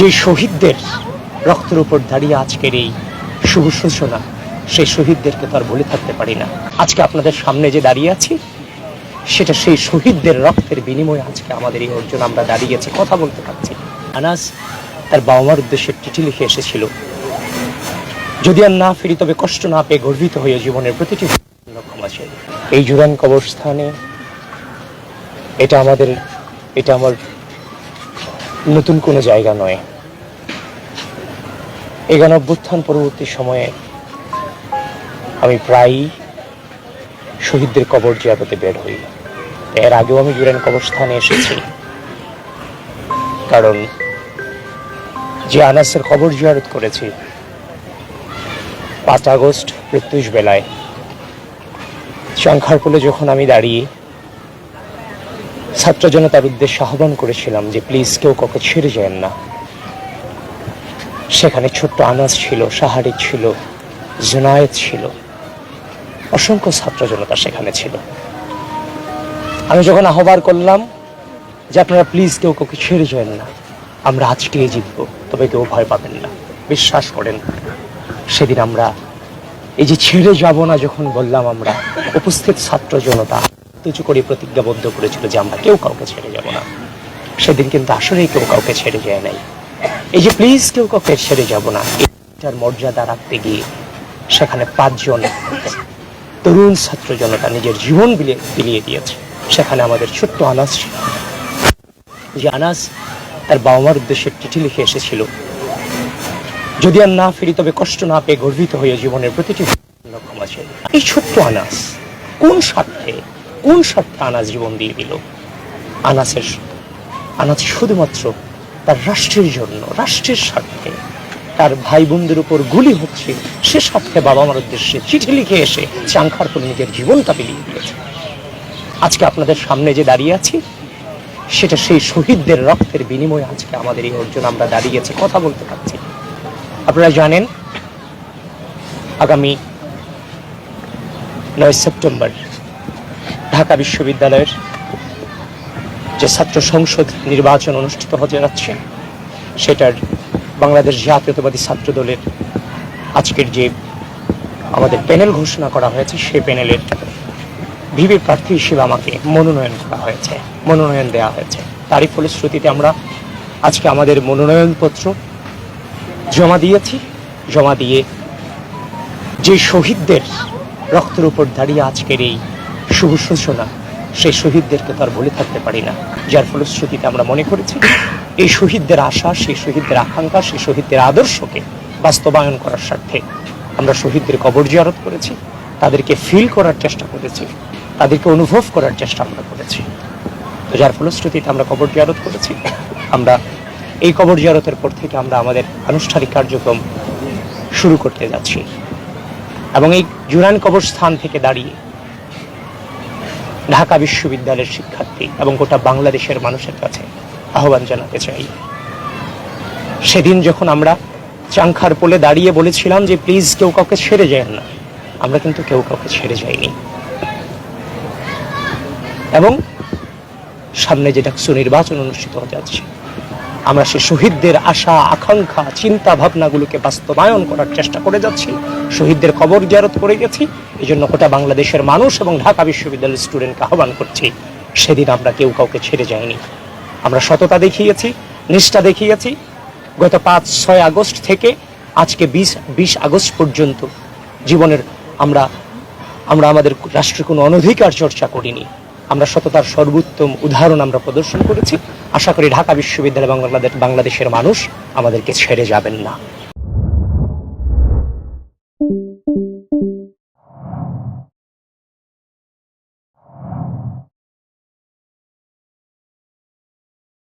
যে শহীদদের রক্তের উপর দাঁড়িয়ে আজকের এই শুভ সূচনা, সেই শহীদদেরকে তো আর বলে থাকতে পারি না। আজকে আপনাদের সামনে যে দাঁড়িয়ে আছি, সেটা সেই শহীদদের রক্তের বিনিময়ে আজকে আমাদের এই অর্জন আমরা দাঁড়িয়েছি কথা বলতে পারছি আনাস, তার বাবা মার উদ্দেশ্যে চিঠি লিখে এসেছিল। যদি আর না ফিরি, তবে কষ্ট না পেয়ে গর্বিত হয়ে জীবনের প্রতিটি চাই এই জুরান কবরস্থানে এটা আমাদের, এটা আমার নতুন কোনো জায়গা নয়। গণ অভ্যুত্থান পরবর্তী সময়ে আমি প্রায়ই শহীদদের কবর জিয়ারতে বের হই। এর আগেও আমি জুরান কবরস্থানে এসেছি। কারণ যে আনাসের কবর জিয়ারত করেছি, পাঁচ আগস্ট প্রত্যুষ বেলায় শঙ্খারপুলে যখন আমি দাঁড়িয়ে ছাত্র জনতার উদ্দেশ্যে আহ্বান করেছিলাম যে, প্লিজ কেউ কাউকে ছেড়ে যায় না। সেখানে ছোট্ট আনাস ছিল সাহারি ছিল, জুনায়েদ ছিল, অসংখ্য ছাত্র জনতা সেখানে ছিল। আমি যখন আহ্বান করলাম যে আপনারা প্লিজ কেউ কাউকে ছেড়ে যান না, আমরা আজকে জিতব, তবে কেউ ভয় পাবেন না। বিশ্বাস করেন, সেদিন আমরা এই যে ছেড়ে যাব না যখন বললাম আমরা, উপস্থিত ছাত্র জনতা উঁচু করে প্রতিজ্ঞাবদ্ধ করেছিল যে আমরা কেউ কাউকে ছেড়ে যাব না। সেদিন কিন্তু আসলেই কেউ কাউকে ছেড়ে যায় নাই। এই যে প্লিজ কেউ কাউকে ছেড়ে যাব না। এটার মর্যাদা রাখতে গিয়ে সেখানে পাঁচজন তরুণ ছাত্র জনতা নিজের জীবন বিলিয়ে দিয়েছে। সেখানে আমাদের ছোট্ট আনাস। যে আনাস তার বাবা মার উদ্দেশ্যে চিঠি লিখে এসেছিল। যদি আর না ফিরি, তবে কষ্ট না পেয়ে গর্বিত হয়ে জীবনের প্রতিটি ক্ষমা চাই এই ছোট্ট আনাস কোন স্বার্থে কোন স্বার্থে আনাস জীবন দিয়ে দিল? আনাসের, আনাস শুধুমাত্র তার রাষ্ট্রের জন্য, রাষ্ট্রের স্বার্থে। তার ভাই বোনদের উপর গুলি হচ্ছে, সে স্বার্থে বাবা মার উদ্দেশ্যে চিঠি লিখে এসে চাংখার করে নিজের জীবনটা বিলিয়ে দিয়েছে। আজকে আপনাদের সামনে যে দাঁড়িয়ে আছি, সেটা সেই শহীদদের রক্তের বিনিময়ে আজকে আমাদের এই অর্জন আমরা দাঁড়িয়েছি কথা বলতে পারছি আপনারা জানেন, আগামী নয় সেপ্টেম্বর ঢাকা বিশ্ববিদ্যালয়ের যে ছাত্র সংসদ নির্বাচন অনুষ্ঠিত হতে যাচ্ছে, সেটার বাংলাদেশ জাতীয়তাবাদী ছাত্র দলের আজকের যে আমাদের প্যানেল ঘোষণা করা হয়েছে, সেই প্যানেলের ভিভি প্রার্থী হিসেবে আমাকে মনোনয়ন করা হয়েছে, মনোনয়ন দেওয়া হয়েছে। তারই ফলশ্রুতিতে আমরা আজকে আমাদের মনোনয়নপত্র জমা দিয়েছি। জমা দিয়ে যে শহীদদের রক্তের উপর দাঁড়িয়ে আজকের এই শুভ সূচনা সেই শহীদদেরকে তো আর বলে থাকতে পারি না। যার ফলশ্রুতিতে আমরা মনে করেছি, এই শহীদদের আশা, সেই শহীদদের আকাঙ্ক্ষা, সেই শহীদদের আদর্শকে বাস্তবায়ন করার স্বার্থে আমরা শহীদদের কবর জিয়ারত করেছি, তাদেরকে ফিল করার চেষ্টা করেছি, তাদেরকে অনুভব করার চেষ্টা আমরা করেছি। তো যার ফলশ্রুতিতে আমরা কবর জিয়ারত করেছি, আমরা এই কবর জিয়ারতের পর থেকে আমরা আমাদের আনুষ্ঠানিক কার্যক্রম শুরু করতে যাচ্ছি। এবং এই জুরান কবরস্থান থেকে দাঁড়িয়ে ঢাকা বিশ্ববিদ্যালয়ের শিক্ষার্থী এবং গোটা বাংলাদেশের মানুষের কাছে আহ্বান জানাতে চাই। সেদিন যখন আমরা চাংখার পোলে দাঁড়িয়ে বলেছিলাম যে, প্লিজ কেউ কাউকে ছেড়ে যায় না। আমরা কিন্তু কেউ কাউকে ছেড়ে যাইনি। এবং সামনে যেটা সুনির্বাচন অনুষ্ঠিত হতে যাচ্ছে, আমরা সে শহীদদের আশা, আকাঙ্ক্ষা, চিন্তা ভাবনাগুলোকে বাস্তবায়ন করার চেষ্টা করে যাচ্ছি। শহীদদের কবর জিয়ারত করে গেছি। এই জন্য গোটা বাংলাদেশের মানুষ এবং ঢাকা বিশ্ববিদ্যালয়ের স্টুডেন্টকে আহ্বান করছি, সেদিন আমরা কেউ কাউকে ছেড়ে যাইনি। আমরা সততা দেখিয়েছি, নিষ্ঠা দেখিয়েছি। গত পাঁচ, ছয় আগস্ট থেকে আজকে বিশ বিশ আগস্ট পর্যন্ত জীবনের আমরা আমরা আমাদের রাষ্ট্রের কোনো অনধিকার চর্চা করিনি। আমরা সততার সর্বোত্তম উদাহরণ আমরা প্রদর্শন করেছি। আশা করি ঢাকা বিশ্ববিদ্যালয় বাংলাদেশ, বাংলাদেশের মানুষ আমাদেরকে ছেড়ে যাবেন না।